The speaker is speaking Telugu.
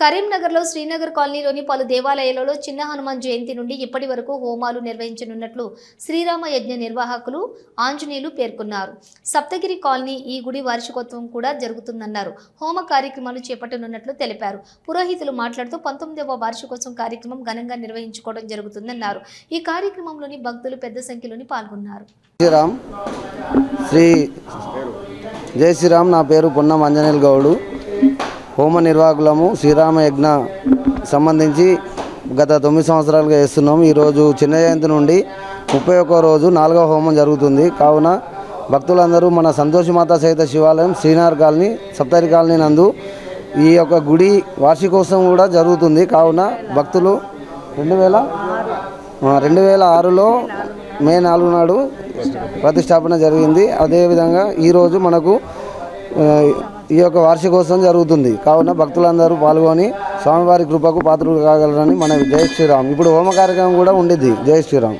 కరీంనగర్లో శ్రీనగర్ కాలనీలోని పలు దేవాలయాలలో చిన్న హనుమాన్ జయంతి నుండి ఇప్పటి వరకు హోమాలు నిర్వహించనున్నట్లు శ్రీరామ యజ్ఞ నిర్వాహకులు ఆంజనేయులు పేర్కొన్నారు. సప్తగిరి కాలనీ ఈ గుడి వార్షికోత్సవం కూడా జరుగుతుందన్నారు. హోమ కార్యక్రమాలు చేపట్టనున్నట్లు తెలిపారు. పురోహితులు మాట్లాడుతూ పంతొమ్మిదవ వార్షికోత్సవం కార్యక్రమం ఘనంగా నిర్వహించుకోవడం జరుగుతుందన్నారు. ఈ కార్యక్రమంలోని భక్తులు పెద్ద సంఖ్యలోని పాల్గొన్నారు. శ్రీరామ్ శ్రీ జై శ్రీరామ్ నా పేరు పొన్నం అంజనేయులు గౌడు. హోమ నిర్వాహకులము శ్రీరామ యజ్ఞ సంబంధించి గత తొమ్మిది సంవత్సరాలుగా చేస్తున్నాము. ఈరోజు చిన్న జయంతి నుండి ముప్పై ఒక్క రోజు నాలుగవ హోమం జరుగుతుంది. కావున భక్తులందరూ మన సంతోషమాత సహిత శివాలయం శ్రీనార్ కాలనీ సప్తరి కాలనీ నందు ఈ యొక్క గుడి వార్షికోత్సవం కూడా జరుగుతుంది. కావున భక్తులు రెండు వేల రెండు వేల ఆరులో మే నాలుగు నాడు ప్రతిష్టాపన జరిగింది. అదేవిధంగా ఈరోజు మనకు ఈ యొక్క వార్షికోత్సవం జరుగుతుంది. కావున భక్తులందరూ పాల్గొని స్వామివారి కృపకు పాత్రలు కాగలరని మన జయ శ్రీరామ్. ఇప్పుడు హోమ కార్యక్రమం కూడా ఉండిద్ది. జయ శ్రీరామ్.